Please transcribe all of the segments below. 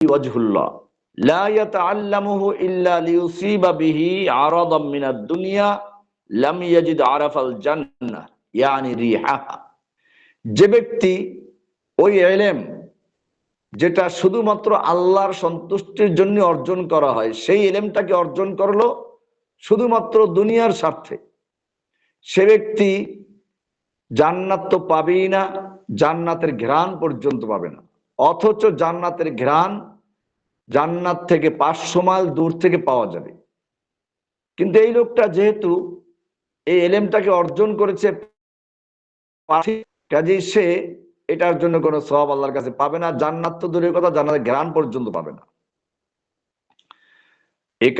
যে ব্যক্তি ওই এলেম যেটা শুধুমাত্র আল্লাহর সন্তুষ্টির জন্য অর্জন করা হয়, সেই এলেমটাকে অর্জন করল শুধুমাত্র দুনিয়ার স্বার্থে। সে ব্যক্তি জান্নাত তো পাবেই না, জান্নাতের ঘ্রাণ পর্যন্ত পাবে না। অথচ জান্নাতের ঘ্রাণ জান্নাত থেকে পাঁচশো মাইল দূর থেকে পাওয়া যাবে। কিন্তু এই লোকটা যেহেতু এই এলেমটাকে অর্জন করেছে কাজেই সে এটার জন্য কোনো সব আল্লাহর কাছে পাবে না। জান্নাত তো দূরের কথা, জান্নাতের ঘ্রাণ পর্যন্ত পাবে না। এ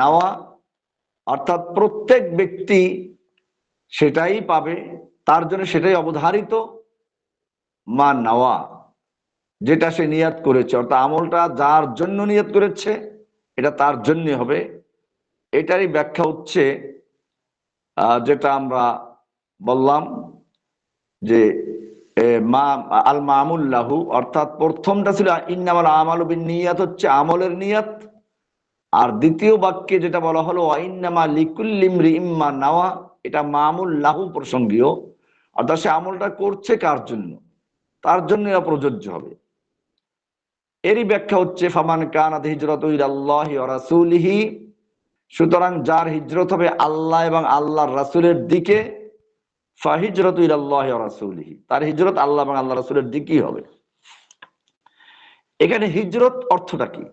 নাওয়া, অর্থাৎ প্রত্যেক ব্যক্তি সেটাই পাবে তার জন্য সেটাই অবধারিত মা নাওয়া যেটা সে নিয়াত করেছে। অর্থাৎ আমলটা যার জন্য নিয়াত করেছে, এটা তার জন্য হবে। এটারই ব্যাখ্যা হচ্ছে যেটা আমরা বললাম যে মা, আল মামুল্লাহু, অর্থাৎ প্রথমটা ছিল, ইন্নামাল আমাল নিয়াত হচ্ছে আমলের নিয়াত। আর দ্বিতীয় বাক্যে যেটা বলা হলো ইন্নামা লিকুল্লিমরি ইম্মা নাওয়া, এটা মামুল লাহু প্রসঙ্গীয়। অর্থাৎ সে আমলটা করছে কার জন্য? তার জন্য এটা প্রযোজ্য হবে। এরই ব্যাখ্যা হচ্ছে, ফামান কানাত হিজরত আল্লাহ রাসূলিহি, সুতরাং যার হিজরত হবে আল্লাহ এবং আল্লাহর রাসূলের দিকে তার হিজরত আল্লাহ এবং আল্লাহ রাসূলের দিকেই হবে। এখানে হিজরত অর্থটা কি?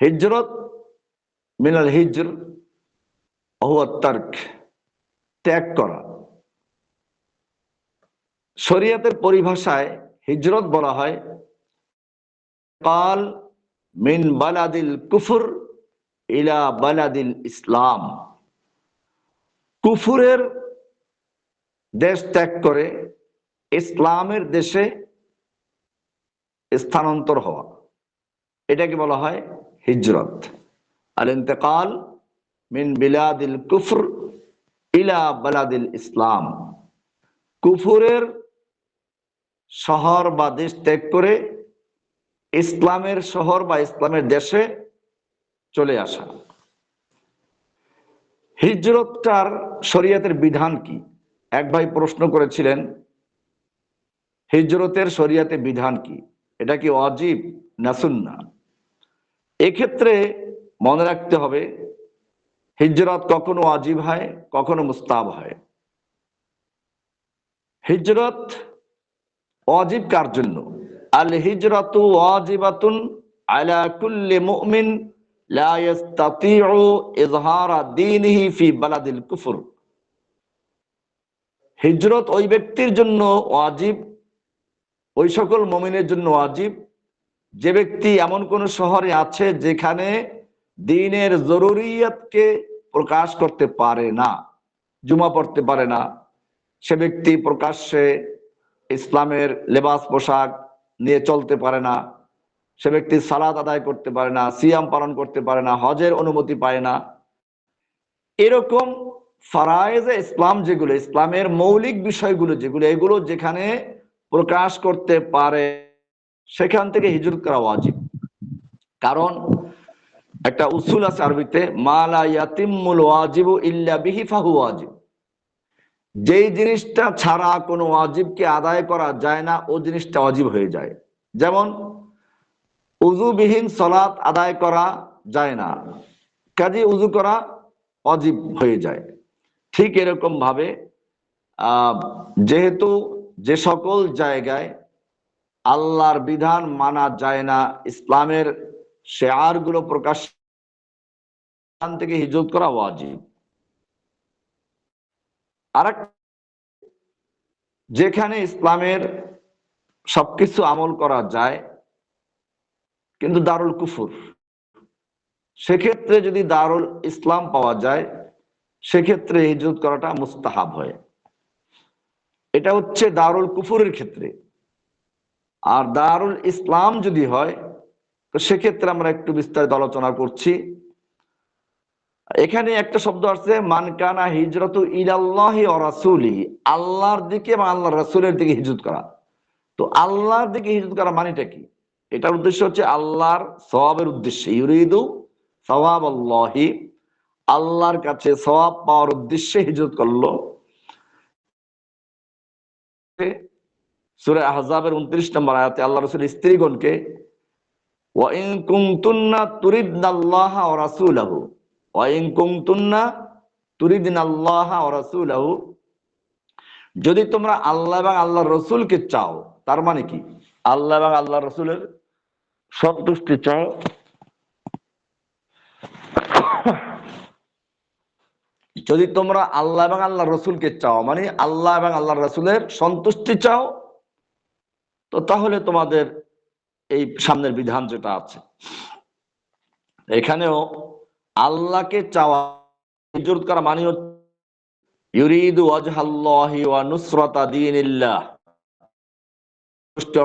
হিজরত মিনাল হিজর ত্যাগ করা। শরিয়াতের পরিভাষায় হিজরত বলা হয়, কাল মিন বালাদিল কুফুর ইলা বালাদিল ইসলাম। কুফুরের দেশ ত্যাগ করে ইসলামের দেশে স্থানান্তর হওয়া। এটাকে বলা হয় হিজরত। আল ইন্তেকাল মিন বিলাদিল কুফর ইলা বালাদিল ইসলাম। কুফুরের শহর বা দেশ ত্যাগ করে ইসলামের শহর বা ইসলামের দেশে চলে আসা। হিজরতটার শরীয়তের বিধান কি? এক ভাই প্রশ্ন করেছিলেন, হিজরতের শরিয়াতে বিধান কি? এটা কি অজীব না এক্ষেত্রে মনে রাখতে হবে, হিজরত কখনো অজীব হয়, কখনো মুস্তাব হয়। হিজরত অজীব কার জন্য? আল হিজরত ওয়াজিবাতুন আলা কুল্লি মুমিন লা ইস্তাতিউ ইজহারা দীনিহি ফি বালাদিল কুফর। হিজরত ওই ব্যক্তির জন্য ওয়াজিব, ওই সকল মমিনের জন্য ওয়াজিব। যে ব্যক্তি এমন কোন শহরে আছে যেখানে দিনের জরুরিয়াতকে প্রকাশ করতে পারে না, জুমা পড়তে পারে না, সে ব্যক্তি প্রকাশ্যে ইসলামের লেবাস পোশাক নিয়ে চলতে পারে না, সে ব্যক্তি সালাদ আদায় করতে পারে না, সিয়াম পালন করতে পারে না, হজের অনুমতি পায় না। এরকম ফারায়েজে ইসলাম যেগুলো, ইসলামের মৌলিক বিষয়গুলো যেগুলো, এগুলো যেখানে প্রকাশ করতে পারে, সেখান থেকে হিজুর করা উচিত কারণ একটা উসুল আছে আরবিতে মালা ইয়াতিমুল ওয়াজিবু ইল্লা বিহি ফাহু ওয়াজিব। যেই জিনিসটা ছাড়া কোনো ওয়াজিবকে আদায় করা যায় না, ও জিনিসটা অজীব হয়ে যায়। যেমন উজুবিহীন সলাৎ আদায় করা যায় না, কাজে উজু করা অজীব হয়ে যায়। ঠিক এরকম ভাবে যেহেতু যে সকল জায়গায় আল্লাহর বিধান মানা যায় না, ইসলামের শেয়ারগুলো প্রকাশ থেকে হিজত করা ওয়াজিব। আর যেখানে ইসলামের সবকিছু আমল করা যায়, কিন্তু দারুল কুফুর। সেক্ষেত্রে যদি দারুল ইসলাম পাওয়া যায়, সেক্ষেত্রে হিজরত করাটা মুস্তাহাব হয়। এটা হচ্ছে দারুল কুফুরের ক্ষেত্রে। আর দারুল ইসলাম যদি হয়, তো সেক্ষেত্রে আমরা একটু বিস্তারিত আলোচনা করছি। এখানে একটা শব্দ আছে মানকানা হিজরত ইলাল্লাহি আল্লাহর দিকে এবং আল্লাহর রাসূলের দিকে হিজরত করা। তো আল্লাহর দিকে হিজরত করা মানেটা কি? এটার উদ্দেশ্য হচ্ছে আল্লাহর সওয়াবের উদ্দেশ্যে। ইউরিদু সওয়াব আল্লাহি আল্লাহর কাছে সওয়াব পাওয়ার উদ্দেশ্যে হিজরত করল। সুরে আহজাবের উনত্রিশ নম্বর আয়াতে আল্লাহ রসুল স্ত্রীগণকে ওয়াইন কুমতুন্না তুরিদনাল্লাহ ওয়া তুরিদনাল্লাহ ওয়া রাসূলাহু। যদি তোমরা আল্লাহ এবং আল্লাহর রসুলকে চাও, তার মানে কি? আল্লাহ এবং আল্লাহ রসুলের সন্তুষ্টি চাও। যদি তোমরা আল্লাহ এবং আল্লাহ রসুলকে চাও মানে আল্লাহ এবং আল্লাহ রসুলের সন্তুষ্টি চাও, তো তাহলে তোমাদের এই সামনের বিধান যেটা আছে। এখানেও আল্লাহকে চাওয়া করা মানে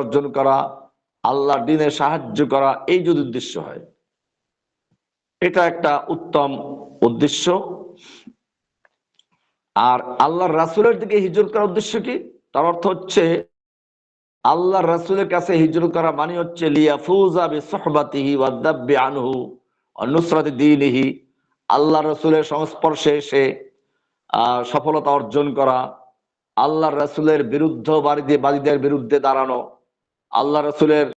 অর্জন করা, আল্লাহর দিনে সাহায্য করা, এই যদি উদ্দেশ্য হয়। এটা একটা উত্তম উদ্দেশ্য। আর আল্লাহর রাসুলের দিকে হিজরত করার উদ্দেশ্য কি? তার অর্থ হচ্ছে, আল্লাহর রাসুলের কাছে হিজরত করা মানে হচ্ছে লিয়াফুজা বিসহবাতিহি ওয়াদাব্বি আনহু। ওয়া নুসরাতি দিনহি, আল্লাহ রসুলের সংস্পর্শে এসে সফলতা অর্জন করা, আল্লাহ রসুলের বিরুদ্ধ বাড়িদের বাদীদের বিরুদ্ধে দাঁড়ানো, আল্লাহ রসুলের